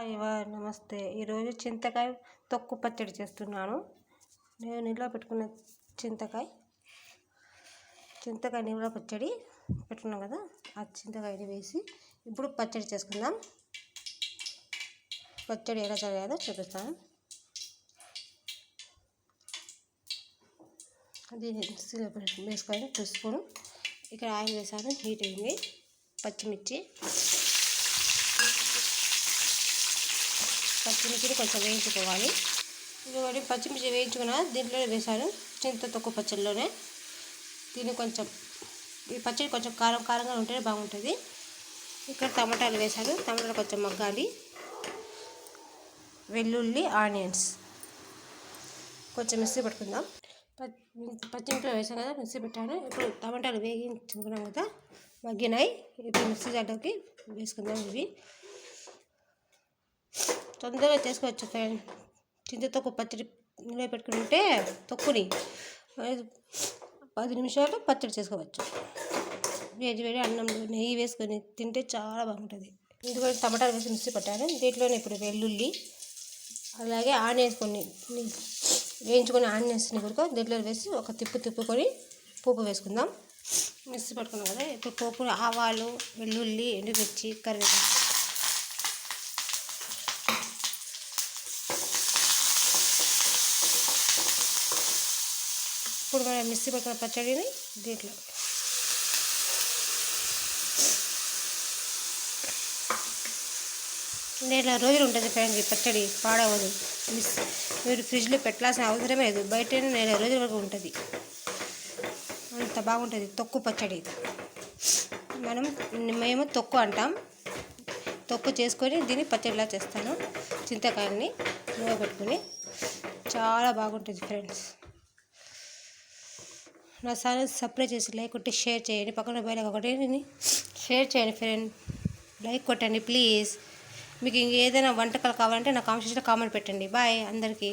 హాయ్వా నమస్తే. ఈరోజు చింతకాయ తొక్కు పచ్చడి చేస్తున్నాను. నేను నిల్వ పెట్టుకున్న చింతకాయ చింతకాయ నిల్వ పచ్చడి పెట్టుకున్నాం కదా ఆ చింతకాయని వేసి ఇప్పుడు పచ్చడి చేసుకుందాం. పచ్చడి ఎలా చేయాలో చూపిస్తాను. అది వేసుకొని చూసుకొని ఇక్కడ ఆయిల్ వేసాను హీట్ అయింది. పచ్చిమిర్చి. పచ్చిమిర్చిని కొంచెం వేయించుకోవాలి. ఇంకొకటి పచ్చిమిర్చి వేయించుకున్న దీంట్లోనే వేశాను. చింత తక్కువ పచ్చడిలోనే దీన్ని కొంచెం ఈ పచ్చడి కొంచెం కారం కారంగా ఉంటేనే బాగుంటుంది. ఇక్కడ టమాటాలు వేశాను. టమాటాలు కొంచెం మగ్గాలి. వెల్లుల్లి ఆనియన్స్. కొంచెం మిక్సీ పట్టుకుందాం. పచ్చిమిరపకాయలు వేసాం కదా మిక్సీ పెట్టాను. ఇప్పుడు టమాటాలు వేగించుకున్నాం కదా మగ్గినాయి. ఇప్పుడు మిక్సీ జార్లోకి వేసుకుందాం ఇవి. తొందరగా చేసుకోవచ్చు ఫ్రెండ్. చింత తొక్కు పచ్చడి నిలవ పెట్టుకుంటే తొక్కుని పది నిమిషాలు పచ్చడి చేసుకోవచ్చు. వేడి వేడి అన్నంలో నెయ్యి వేసుకొని తింటే చాలా బాగుంటుంది. ఇందులో టమాటాలు వేసి మిక్సీ పట్టాను. దీంట్లోనే ఇప్పుడు వెల్లుల్లి అలాగే ఆనియన్స్ కొన్ని వేయించుకొని ఆనియన్స్ని కూడా దీంట్లో వేసి ఒక తిప్పు తిప్పుకొని పోపు వేసుకుందాం. మిక్సీ పట్టుకున్నాం కదా ఇప్పుడు పోపు ఆవాలు వెల్లుల్లి ఎండుమిర్చి కరివేపాకు ఇప్పుడు మనం మిక్సీ పక్కన పచ్చడిని దీంట్లో. నెల రోజులు ఉంటుంది ఫ్రెండ్స్ ఈ పచ్చడి పాడవదు. మిస్ మీరు ఫ్రిడ్జ్లో పెట్టాల్సిన అవసరమే లేదు. బయట నెల రోజుల వరకు ఉంటుంది. అంత బాగుంటుంది తొక్కు పచ్చడి. మనం మేము తొక్కు అంటాం. తొక్కు చేసుకొని దీన్ని పచ్చడిలా చేస్తాను. చింతకాయని నూనె పెట్టుకుని చాలా బాగుంటుంది ఫ్రెండ్స్. నా ఛానల్ సబ్స్క్రైబ్ చేసి లైక్ కొట్టి షేర్ చేయండి. పక్కన బయలు ఒకటి షేర్ చేయండి ఫ్రెండ్. లైక్ కొట్టండి ప్లీజ్. మీకు ఇంకేదైనా వంటకాలు కావాలంటే నా కామెంట్ కామెంట్ పెట్టండి. బాయ్ అందరికీ.